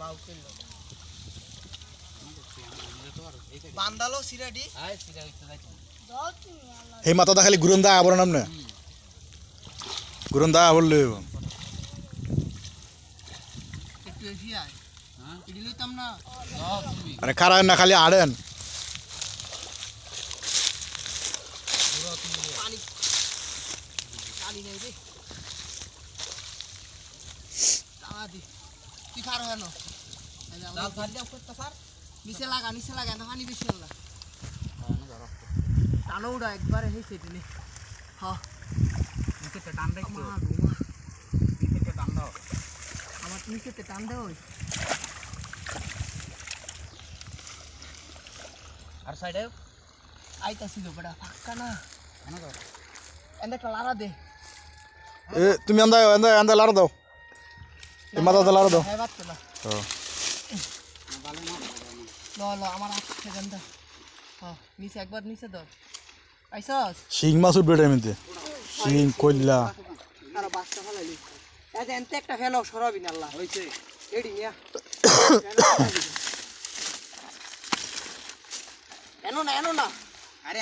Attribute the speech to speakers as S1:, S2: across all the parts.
S1: বাউ মাতা বান্দালো সিরাডি
S2: সেই খালি ঘুরন দা আবর নাম না। গুরুন্দা আবর লইব।
S1: আরে না।
S2: মানে খারায় না খালি আড়েন
S1: পানি পানি নেই রে টানা দি তুই খার হেন লাল ফার দাও করতে ফার নিচে লাগা নিচে লাগা না পানি বেশি হল। টানো উড়া একবারে সেটি নে হ্যাঁ
S3: টান দেয়
S1: মা ঘুমা।
S3: টান দাও।
S1: আমার নিচেতে টান দেও।
S3: আর সাইডে?
S1: আইতাছিল বড়া ফাক্কা না। এন্ড একটা লারা দে।
S2: এ তুমি আন্দা আন্দা আন্দা লাড়া দাও। এই মাথাটা লাড়া দাও।
S1: হ্যাঁ বাদ না
S2: ও।
S1: ল ল আমার আট সেকেন্ড হ্যাঁ নিচে একবার নিচে ধর। আইসস?
S2: শিং মাছ উঠবে এমনিতে। শিং কইলা।
S1: আর একটা ফেলো সরাবি না আল্লাহ।
S3: হইছে।
S1: এডি নিয়া এনো না এনো না।
S3: আরে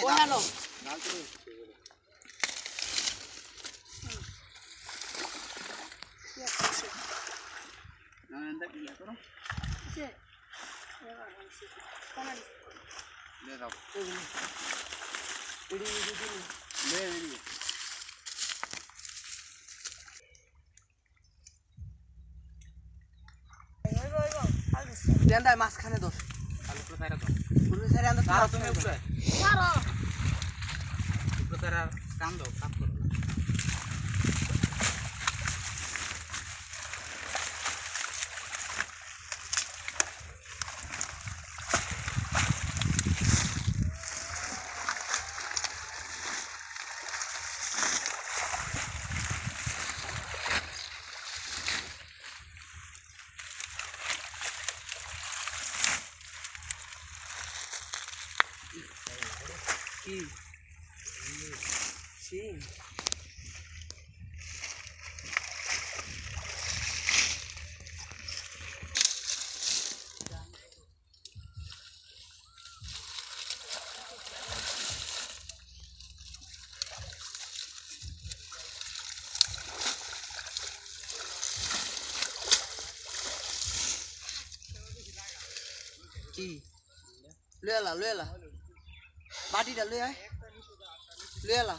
S1: ও হেনো
S3: দে দাও
S1: এডি এডি এডি
S3: দে দে
S1: দেন্দায় মাঝখানে দোষ
S3: তাহলে পুরো তাইরা দাও
S1: পুরো সাইডে আন্দা
S3: তারা তুমি উপরে উপরে তারা টান দাও কাপ করো
S1: 是。是。累啦，
S2: 累啦。
S1: 哪里的累？
S2: 累啦。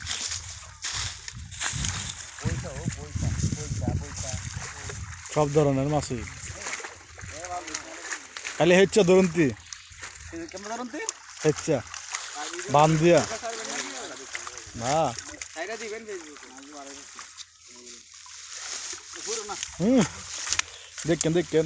S2: সব ধরনের মাছই। খালি হেচ্ছা ধরন্তি। হেচ্ছা। বান দিয়া না। হুম। দেখেন দেখেন।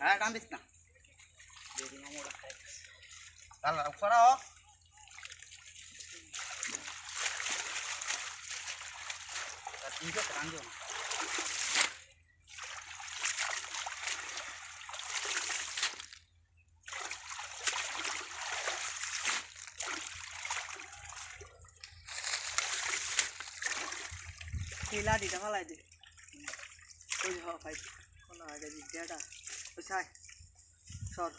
S3: হ্যাঁ টান দিস না। তাহলে করাও ঠিক আছে টান দিও না
S1: এই লাঠিটা ফালাই দে। ওই যে হ্যাঁ খাইছি না এটা। সাই সর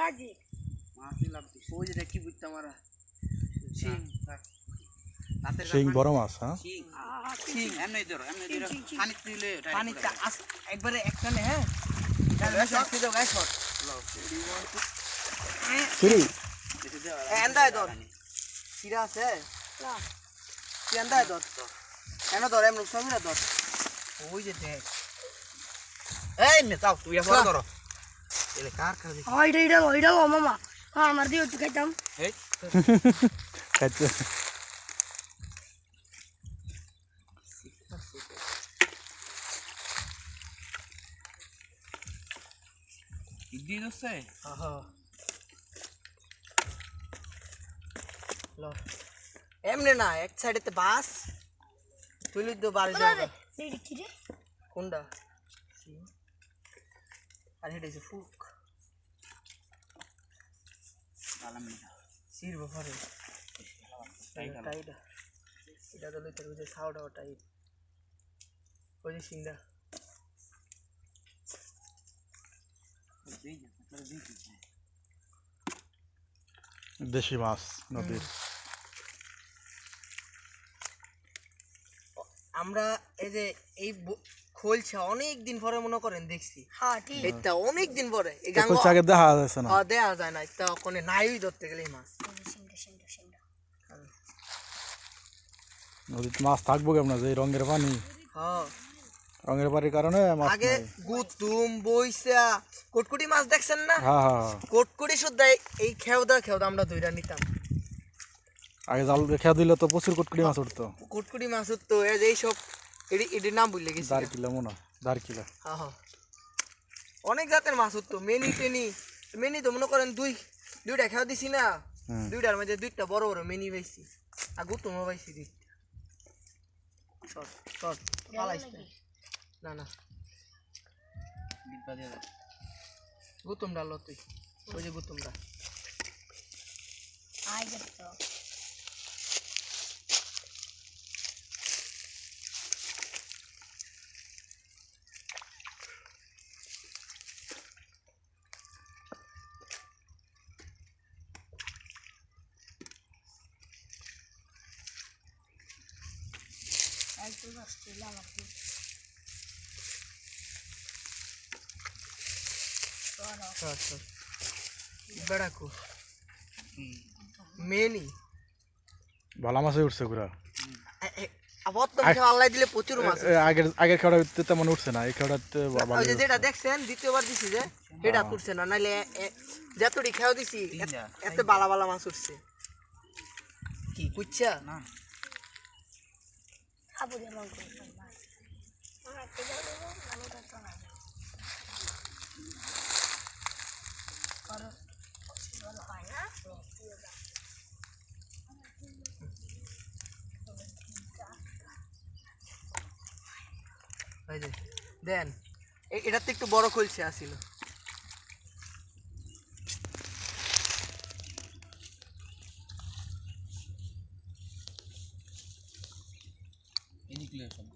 S4: লাগি।
S3: মাছ নিলাম
S1: ওই যেটা কি বুঝতে মারা শিং।
S2: সেই বড় মাছ হ্যাঁ?
S3: শিং।
S1: শিং
S3: এমনি ধরো এমনি ধরো। পানি দিলে
S1: আস একবারে একখানে হ্যাঁ?
S2: কিরি
S1: এন্দায় ধর। সিরা আছে? এন্দায় ধর। কেন ধর এমন সমিরা ধর। ওই যে দেখ।
S3: এই মে তাও তুই বড় ধরো। এলে কার কার দেখি?
S4: ওইটা এটা ওইটা ও মামা। হ্যাঁ আমার দিয়ে একটু খাইতাম
S3: এই।
S2: খাইতে।
S1: এমনি না এক সাইডেতে বাস তুলি তো বাড়ি যাবে কোনটা? আর এটা হচ্ছে ফুক
S3: আলাম
S1: সির বফরে টাইটা এটা তো লইতে যে সাউটা টাইট ওই যে
S2: দেশি মাছ নদীর।
S1: আমরা এই যে এই খোলছে অনেক দিন পরে মনে করেন দেখছি।
S4: হ্যাঁ ঠিক।
S1: এটা অনেক দিন পরে। এই গাঙ্গ
S2: আগে দেখা যাচ্ছে না।
S1: হ্যাঁ, দেয়া যায় না এটা ওখানে নাই ধরতে গেলে মাছ।
S2: নদীতে মাছ থাকব কেমন যে রঙের পানি।
S1: হ্যাঁ।
S2: রঙের পানির কারণে মাছ
S1: আগে গুতুম বইসা কটকুটি মাছ দেখছেন না?
S2: হ্যাঁ হ্যাঁ হ্যাঁ।
S1: কটকুটি শুদ্ধ এই খেওদা খেওদা আমরা ধইরা নিতাম।
S2: আগে জাল খেয়া দিলে তো প্রচুর কটকটি মাছ উঠতো।
S1: কুটকুটি মাছ তো এই এইসব এটি এটির নাম ভুলে গেছি
S2: দাঁড় কিলা মনে দাঁড়
S1: হ্যাঁ হ্যাঁ অনেক জাতের মাছ উঠতো মেনি টেনি। মেনি তো মনে করেন দুই দুইটা খেয়া দিছি না। দুইটার মধ্যে দুইটা বড় বড় মেনি পাইছি। আর গুতুমও পাইছি দুইটা। শর্ট শর্ট না। না। গুতুম ডাল তুই। ওই যে গুতুমটা
S4: আই গেছো আই তো আসছে আমার
S1: শর্ট শর্ট বেড়াকু। মেনি।
S2: ভালো মাছই উঠছে আগের আগের খেড়া তেমন উঠছে না এই
S1: যে যেটা দেখছেন দ্বিতীয়বার দিছি যে এটা তুলছে না নাইলে যতটি খেয়াও দিছি এত বালা বালা মাছ উঠছে। কি কুচ্ছা?
S3: না।
S4: খাব যেমন হয়
S1: দেন এটাতে একটু বড় খুলছে আসিল
S3: এদিক লিয়ে সব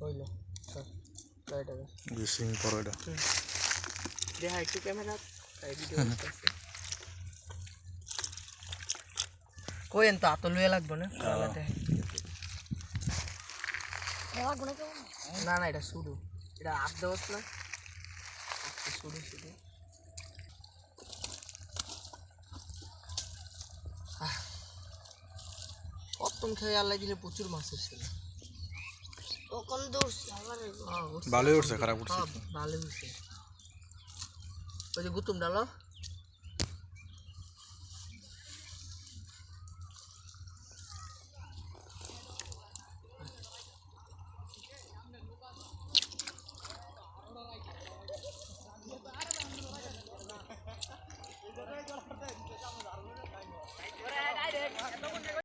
S1: হইল চল, লাইট আগে।
S2: সিং পর এটা
S1: দেখা একটু ক্যামেরা তাই ভিডিও কইন তো আত লুয়ে লাগবে না? না না এটা শুরু। এটা আপ দেওয়াস না শুরু শুরু। কতক্ষণ খেয়ে আল্লাহ দিলে প্রচুর মাছ হচ্ছিল
S4: ওখান দৌড়ছি আমার
S2: ভালোই উঠছে খারাপ উঠছে
S1: ভালোই উঠছে ওই যে গুতুম ডালো।